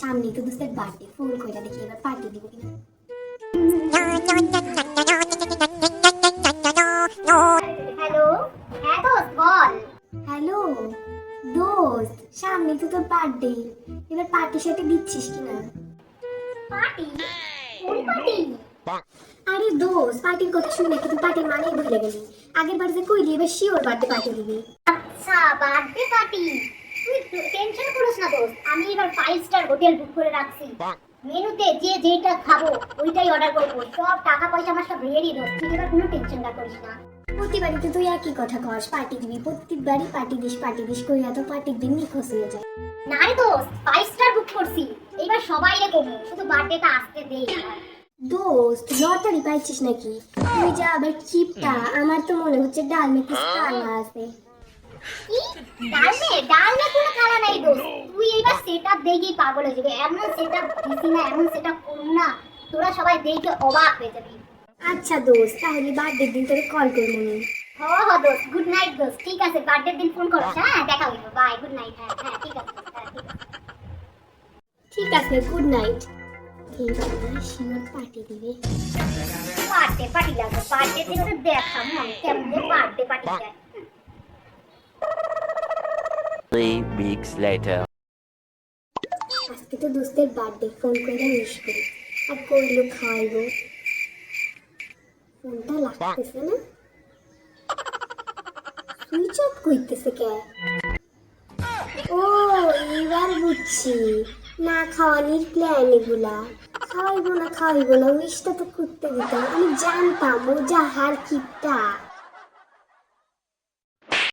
সামনে তো দোস্তের বার্থডে ফোন কইরা দেখি এবার পার্টি দিব কিনা। হ্যালো হ্যাঁ দোস্ত সামনে তো তোর বার্থডে এবার পার্টি সাথে দিচ্ছিস কিনা? পার্টি পার্টি আরে দোস্ত পার্টির কথা পার্টির মানেই ভুলে গেলি। আগের বার যে কইলি, এবার শিওর বার্থডে পার্টি দিবি। আচ্ছা বার্থডে পার্টি তুই টেনশন করিস না দোস্ত। আমি এবার ফাইভ স্টার হোটেল বুক করে রাখছি। মেনুতে যে যেটা খাব ওইটাই অর্ডার করব। সব টাকা পয়সা আমার সব রেডি দোস্ত। তুই এবার কোনো টেনশন না করিস না। তুই একই কথা কস পার্টি দিবি প্রত্যেকবারই পার্টি দিস পার্টি দিস তো পার্টির দিন নিখোঁজ হয়ে যায়। না রে দোস্ত ফাইভ স্টার বুক করছি। এবার সবাই রে কমু শুধু বার্থডেটা আসতে আমার। দোস্ত লটারি পাইছিস নাকি? তুই যা আবার চিপটা আমার তো মনে হচ্ছে ডাল কালা আছে। কোনো খালা নাই দোস্ত তুই এইবার সেটআপ পাগল হয়ে যাবে এমন সেটআপ দিছি না এমন সেটআপ করুন না। তোরা সবাই দেখে অবাক হয়ে যাবি। আচ্ছা দোস্ত তাহলে বার্থডের দিন তোরে কল করব নি হ হ দোস্ত গুড নাইট দোস্ত ঠিক আছে বার্থডে দিন ফোন করো। হ্যাঁ দেখা হইব বাই গুড নাইট হ্যাঁ হ্যাঁ ঠিক আছে হ্যাঁ, ঠিক আছে। গুড নাইট পার্টি দিবে। বার্থডে পার্টি লাগবে বার্থডে দিন দেখাম আমি কেমন পার্টি Three weeks later. আজকে তো দোস্তের বার্থডে ফোন করে মিস করি। আর করল খাওয়াইবো ফোনটা লাগতেছে না? সুইচ অফ করতেছে কে? ও এবার বুঝছি। না খাওয়ানির প্ল্যান এগুলা। খাওয়াইবো না খাওয়াইবো না উইশটা তো করতে দিতাম। আমি জানতাম ও যা হার কিপটা।